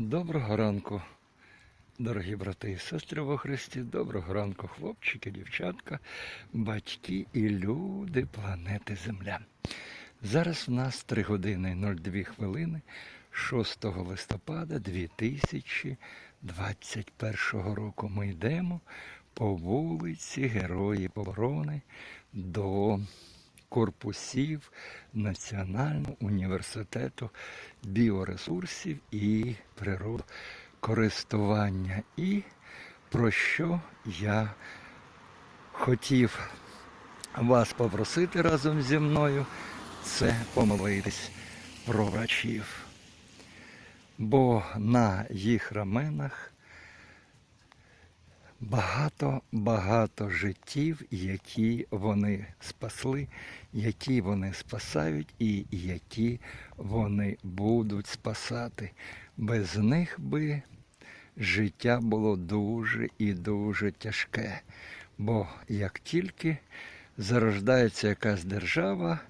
Доброго ранку, дорогі брати і сестри во Христі. Доброго ранку, хлопчики, дівчатка, батьки і люди планети Земля. Зараз в нас 3 години 02 хвилини 6 листопада 2021 року. Ми йдемо по вулиці Героїв оборони до корпусів Національного університету біоресурсів і природокористування. І про що я хотів вас попросити разом зі мною, це помолитись про врачів. Бо на їх раменах багато-багато життів, які вони спасли, які вони спасають і які вони будуть спасати. Без них би життя було дуже і дуже тяжке. Бо як тільки зарождається якась держава,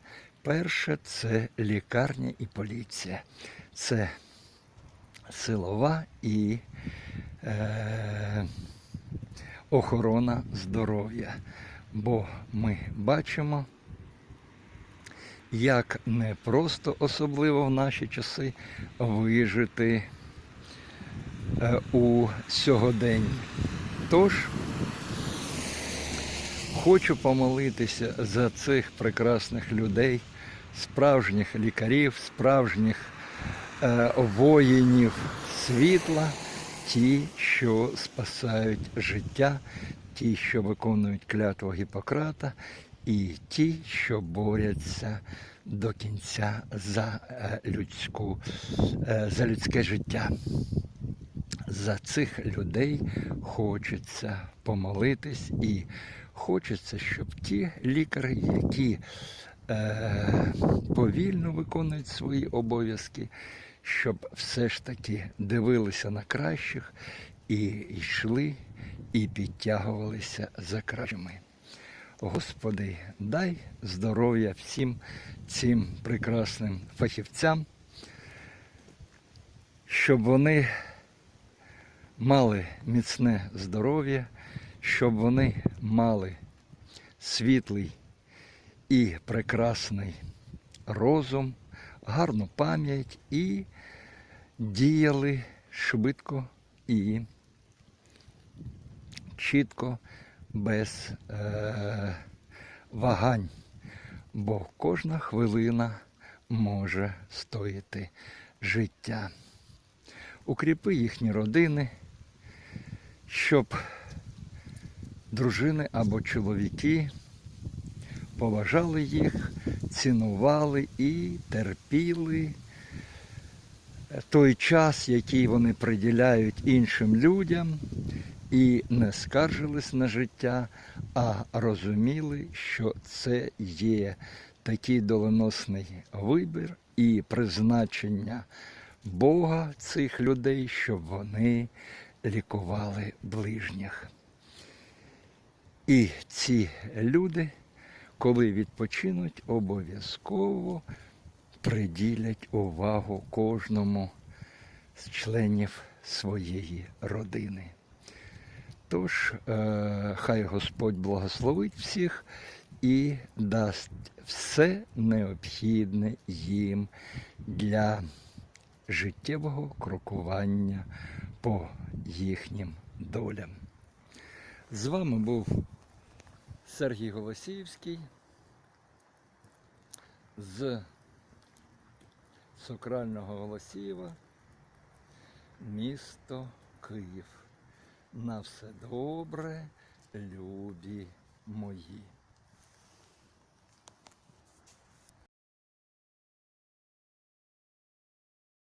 перше це лікарня і поліція. Це силова і е, охорона здоров'я. Бо ми бачимо, як не просто особливо в наші часи вижити е, у сьогоденні. Тож хочу помолитися за цих прекрасних людей, справжніх лікарів, справжніх е, воїнів світла, ті, що спасають життя, ті, що виконують клятву Гіппократа, і ті, що борються до кінця за е, людську, е, за людське життя. За цих людей хочеться помолитись і хочеться, щоб ті лікарі, які е, повільно виконують свої обов'язки, щоб все ж таки дивилися на кращих і йшли і підтягувалися за кращими. Господи, дай здоров'я всім цим прекрасним фахівцям, щоб вони мали міцне здоров'я, щоб вони мали світлий і прекрасний розум, гарну пам'ять і діяли швидко і чітко, без е, вагань, бо кожна хвилина може стоїти життя. Укріпи їхні родини, щоб дружини або чоловіки поважали їх, цінували і терпіли той час, який вони приділяють іншим людям, і не скаржились на життя, а розуміли, що це є такий доленосний вибір і призначення Бога цих людей, щоб вони лікували ближніх. І ці люди, коли відпочинуть, обов'язково приділять увагу кожному з членів своєї родини. Тож, е, хай Господь благословить всіх і дасть все необхідне їм для життєвого крокування по їхнім долям. З вами був Сергій Голосіївський з Сокрального Голосієва, місто Київ. На все добре, любі